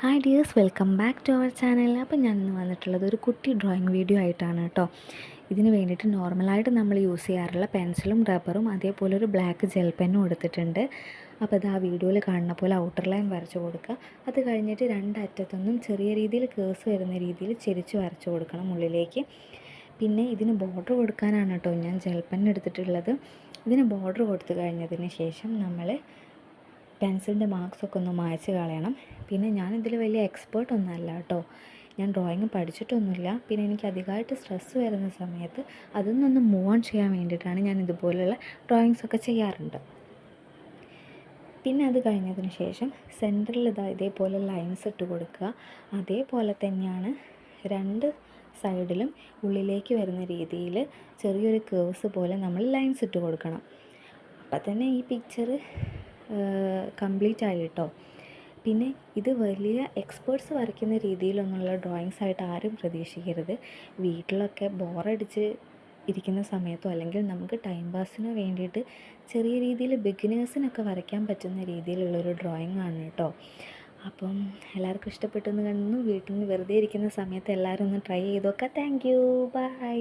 Hi dears welcome back to our channel അപ്പോൾ ഞാൻ ഇന്ന് വന്നിട്ടുള്ളത് ഒരു കുട്ടി ഡ്രോയിങ് വീഡിയോ ആയിട്ടാണ് കേട്ടോ. ഇതിന് വേണ്ടിയിട്ട് നോർമലായിട്ട് നമ്മൾ യൂസ് ചെയ്യാറുള്ള പെൻസിലും റബ്ബറും അതേപോലെ ഒരു ബ്ലാക്ക് ജെൽ പെന്നും എടുത്തിട്ടുണ്ട്. അപ്പോൾ അത് ആ വീഡിയോയിൽ കാണുന്ന പോലെ ഔട്ടർ ലൈൻ വരച്ചു കൊടുക്കുക. അത് കഴിഞ്ഞിട്ട് രണ്ടറ്റത്തൊന്നും ചെറിയ രീതിയിൽ കേസ് വരുന്ന രീതിയിൽ ചെരിച്ച് വരച്ചു കൊടുക്കണം ഉള്ളിലേക്ക്. പിന്നെ ഇതിന് ബോർഡർ കൊടുക്കാനാണ് കേട്ടോ ഞാൻ ജെൽ പെൻ എടുത്തിട്ടുള്ളത്. ഇതിന് ബോർഡർ കൊടുത്തു കഴിഞ്ഞതിന് ശേഷം നമ്മൾ പെൻസിലിന്റെ മാർക്സൊക്കെ ഒന്ന് മായ്ച്ച് കളയണം. പിന്നെ ഞാനിതിൽ വലിയ എക്സ്പേർട്ട് ഒന്നുമല്ല കേട്ടോ. ഞാൻ ഡ്രോയിങ് പഠിച്ചിട്ടൊന്നുമില്ല. പിന്നെ എനിക്ക് അധികമായിട്ട് സ്ട്രെസ്സ് വരുന്ന സമയത്ത് അതിൽ നിന്നൊന്ന് മൂവ് ഓൺ ചെയ്യാൻ വേണ്ടിയിട്ടാണ് ഞാൻ ഇതുപോലെയുള്ള ഡ്രോയിങ്സ് ഒക്കെ ചെയ്യാറുണ്ട്. പിന്നെ അത് കഴിഞ്ഞതിന് ശേഷം സെന്ററിൽ ഇതാ ഇതേപോലെ ലൈൻസ് ഇട്ട് കൊടുക്കുക. അതേപോലെ തന്നെയാണ് രണ്ട് സൈഡിലും ഉള്ളിലേക്ക് വരുന്ന രീതിയിൽ ചെറിയൊരു കേവ്സ് പോലെ നമ്മൾ ലൈൻസ് ഇട്ട് കൊടുക്കണം. അപ്പം തന്നെ ഈ പിക്ചർ കംപ്ലീറ്റ് ആയി കേട്ടോ. പിന്നെ ഇത് വലിയ എക്സ്പേർട്സ് വരയ്ക്കുന്ന രീതിയിലൊന്നുള്ള ഡ്രോയിങ്സ് ആയിട്ട് ആരും പ്രതീക്ഷിക്കരുത്. വീട്ടിലൊക്കെ ബോറടിച്ച് ഇരിക്കുന്ന സമയത്തോ അല്ലെങ്കിൽ നമുക്ക് ടൈം പാസിനോ വേണ്ടിയിട്ട് ചെറിയ രീതിയിൽ ബിഗിനേഴ്സിനൊക്കെ വരയ്ക്കാൻ പറ്റുന്ന രീതിയിലുള്ളൊരു ഡ്രോയിങ് ആണ് കേട്ടോ. അപ്പം എല്ലാവർക്കും ഇഷ്ടപ്പെട്ടെന്ന് കണ്ടു വീട്ടിൽ നിന്ന് വെറുതെ ഇരിക്കുന്ന സമയത്ത് എല്ലാവരും ഒന്ന് ട്രൈ ചെയ്തൊക്കെ താങ്ക് യു ബൈ